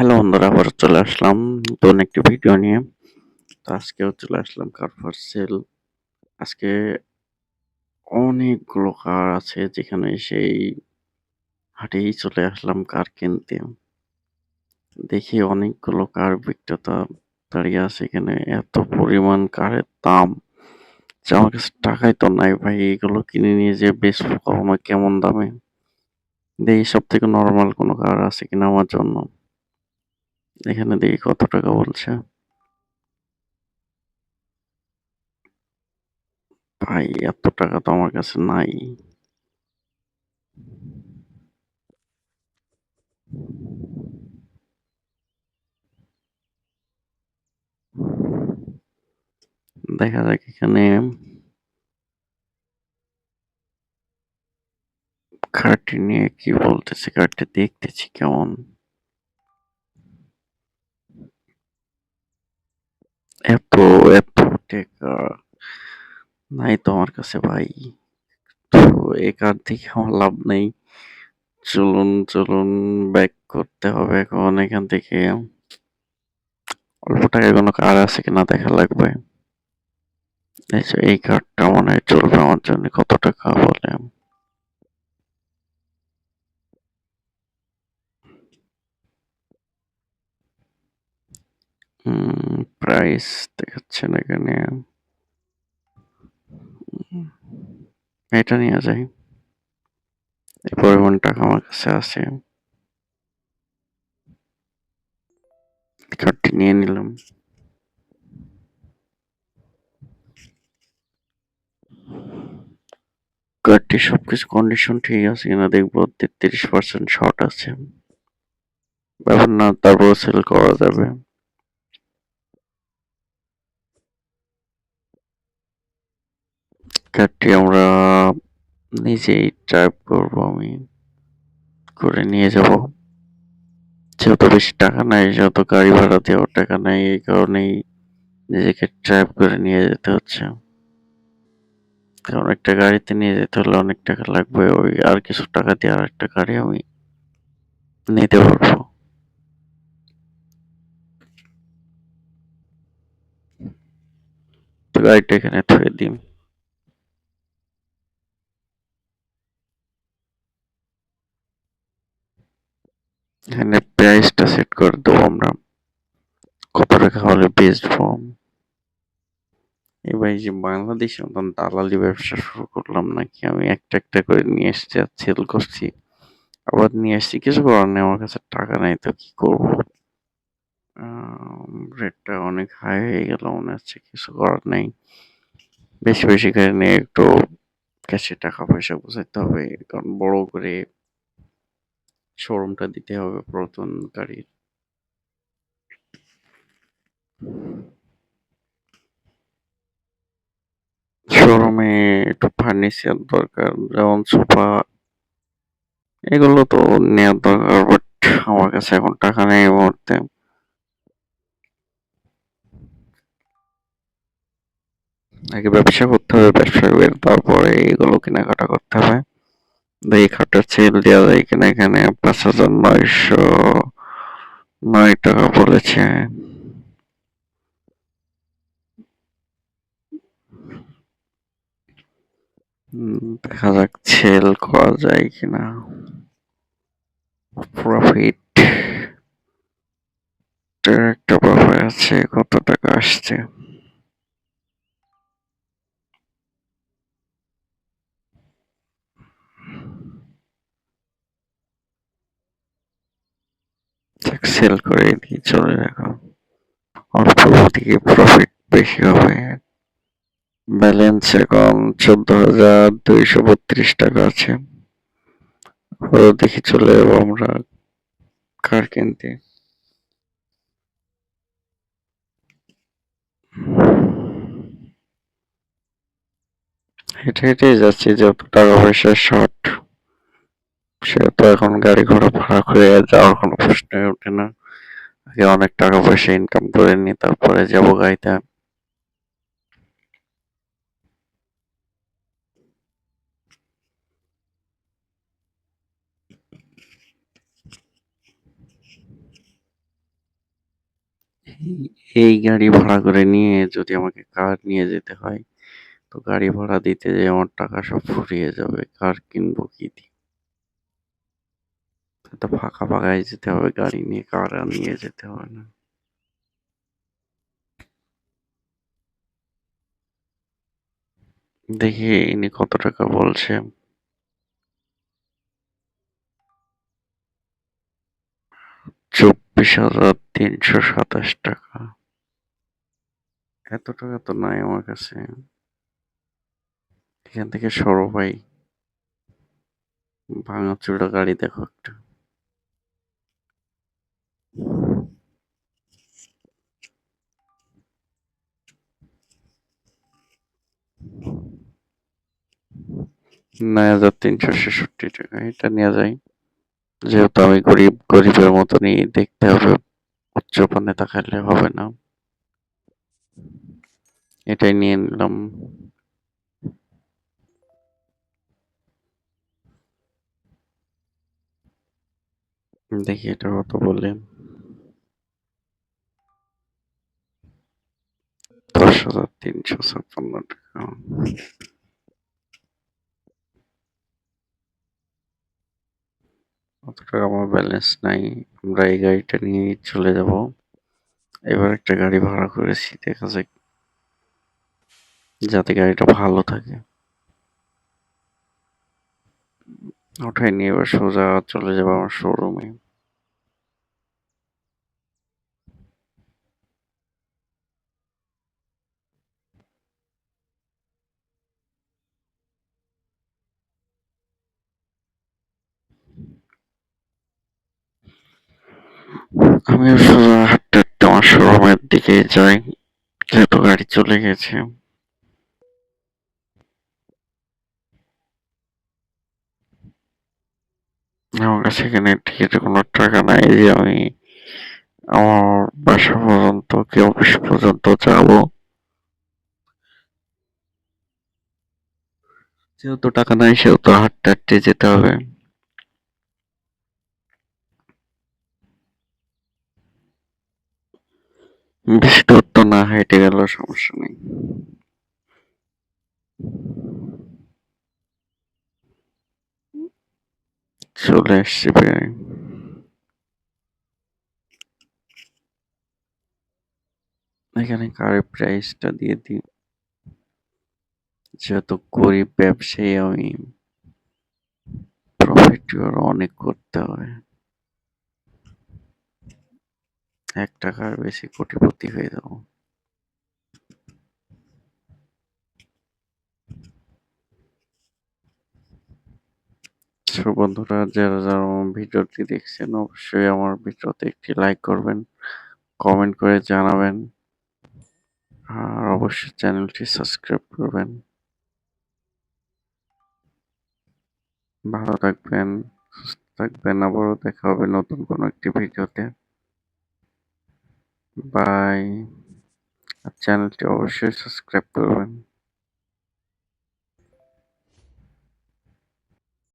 Hello বন্ধুরা, আবার চলে আসলাম নতুন একটি ভিডিও নিয়ে। তো আজকেও চলে আসলাম কার ফর সেল আজকে অনেকগুলো কার আছে, যেখানে সেই হাটেই চলে আসলাম কার কিনতে। দেখি অনেকগুলো কার বিক্রেতা দাঁড়িয়ে আছে এখানে। এত পরিমাণ কারের দাম যে আমার কাছে টাকাই তো নাই ভাই, এগুলো কিনে নিয়ে যে বেশ আমার কেমন দামে? দেখি সব থেকে নর্মাল কোনো কার আছে কিনা আমার জন্য। এখানে দেখি কত টাকা বলছে। ভাই, এত টাকা তো আমার কাছে নাই। দেখা যাক এখানে। কার্ডটি নিয়ে কি বলতেছে? কার্ডটি দেখতেছি কেমন। এত এত টাকা। নাই তো আমার কাছে ভাই। তো এই দেখে আমার লাভ নেই। চলুন চলুন ব্যাক করতে হবে এখন এখান থেকে। অল্প টাকায় কোনো কার্ড আছে কিনা দেখা লাগবে। এই কার্ডটা মনে হয় চলবে আমার জন্য। কত টাকা বলে প্রাইস দেখাচ্ছেন এখানে। এটা নিয়ে যাই। এই পরিমাণ টাকা আমার কাছে আছে। কার্ডটি নিয়ে নিলাম। কার্ডটি সবকিছু কন্ডিশন ঠিক আছে কিনা দেখব। তেত্রিশ পার্সেন্ট শর্ট আছে। ব্যাপার না তারপর সেল করা যাবে। কার্ডটি আমরা নিজেই ড্রাইভ করব, আমি করে নিয়ে যাব। যত বেশি টাকা নাই যত গাড়ি ভাড়া দেওয়ার টাকা নাই, এই কারণেই নিজেকে ড্রাইভ করে নিয়ে যেতে হচ্ছে। কারণ একটা গাড়িতে নিয়ে যেতে হলে অনেক টাকা লাগবে, ওই আর কিছু টাকা দিয়ে আর একটা গাড়ি আমি নিতে পারব। তো গাড়িটা এখানে থুয়ে দিই। এখানে প্রাইসটা সেট করে দেবো আমরা। কত টাকা হলে বেস্ট ফর্ম এবার এই যে বাংলাদেশে মতন দালালি ব্যবসা শুরু করলাম নাকি? আমি একটা একটা করে নিয়ে এসছি আর সেল করছি। আবার নিয়ে আসছি কিছু করার নেই, আমার কাছে টাকা নেই, তো কি করব? রেটটা অনেক হাই হয়ে গেল, মনে হচ্ছে কিছু করার নেই। বেশি বেশি করে নিয়ে একটু ক্যাশে টাকা পয়সা বোঝাইতে হবে, কারণ বড় করে শোরুমটা দিতে হবে গাড়ির। শোরুমে একটু ফার্নিচার দরকার, যেমন সোফা, এগুলো তো নেওয়ার দরকার বাট আমার কাছে এখন টাকা নেই মুহূর্তে। আগে ব্যবসা করতে হবে, ব্যবসা তারপরে এগুলো কেনাকাটা করতে হবে। এই খাটটা সেল দেওয়া যায় কিনা এখানে? পাঁচ হাজার নয়শো নয় টাকা বলেছে। দেখা যাক সেল করা যায় কিনা। প্রফিট একটা ব্যাপার আছে। কত টাকা আসছে? সেল করে দিয়ে চলে দেখো অল্প দিকে প্রফিট বেশি হবে। ব্যালেন্স এখন চোদ্দ হাজার দুইশো বত্রিশ টাকা আছে। দেখি চলে যাব আমরা কার কিনতে। হেঁটে হেঁটেই যাচ্ছি, যত টাকা পয়সা শর্ট সে তো এখন গাড়ি ঘোড়া ভাড়া করে যাওয়ার কোনো প্রশ্নই ওঠে না। আগে অনেক টাকা পয়সা ইনকাম করে নি তারপরে যাব গাড়িতে। এই গাড়ি ভাড়া করে নিয়ে যদি আমাকে কার নিয়ে যেতে হয়, তো গাড়ি ভাড়া দিতে যেয়ে আমার টাকা সব ফুরিয়ে যাবে। কার কিনবো কি দিয়ে? তো ফাঁকা ফাঁকায় যেতে হবে, গাড়ি নিয়ে, কার নিয়ে যেতে হবে না। দেখি ইনি কত টাকা বলছে। চব্বিশ হাজার তিনশো সাতাশ টাকা। এত টাকা তো নাই আমার কাছে। এখান থেকে সরো ভাই। ভাঙাচোরা গাড়ি দেখো একটা। নয় হাজার তিনশো ছেষট্টি টাকা। এটা নিয়ে যাই। যেহেতু আমি গরিব, গরিবের মতনই দেখতে হবে উচ্চ পানে হবে না। এটাই নিয়ে নিলাম। দেখি এটা কত বলে। দশ হাজার তিনশো ছাপ্পান্ন টাকা। অত টাকা আমার ব্যালেন্স নাই। আমরা এই গাড়িটা নিয়ে চলে যাব। এবার একটা গাড়ি ভাড়া করেছি, দেখা যাক। যাতে গাড়িটা ভালো থাকে। ওঠাই নিয়ে এবার সোজা চলে যাব আমার শোরুমে আমি সোজা হাঁটতে হাঁটতে আমার শোরুমের দিকে যাই, যেহেতু গাড়ি চলে গেছে। আমার কাছে এখানে টিকিটের কোনো টাকা নাই যে আমি আমার বাসা পর্যন্ত কি অফিস পর্যন্ত যাব। যেহেতু টাকা নাই, সেহেতু হাঁটতে হাঁটতে যেতে হবে। বেশি দূর না হেঁটে গেলেও সমস্যা নেই। চলে এসছি প্রায়। এখানে কারের প্রাইসটা দিয়ে দিই। যেহেতু গরিব ব্যবসায়ী, আমি প্রফিট অনেক করতে হবে এক টাকার বেশি কোটিপতি হয়ে যাব। বন্ধুরা, যারা যারা ভিডিওটি দেখছেন, অবশ্যই আমার ভিডিওতে একটি লাইক করবেন কমেন্ট করে জানাবেন, আর অবশ্যই চ্যানেলটি সাবস্ক্রাইব করবেন। ভালো থাকবেন, সুস্থ থাকবেন, আবারও দেখা হবে নতুন কোনো একটি ভিডিওতে। বাই আর চ্যানেলটি অবশ্যই সাবস্ক্রাইব করবেন।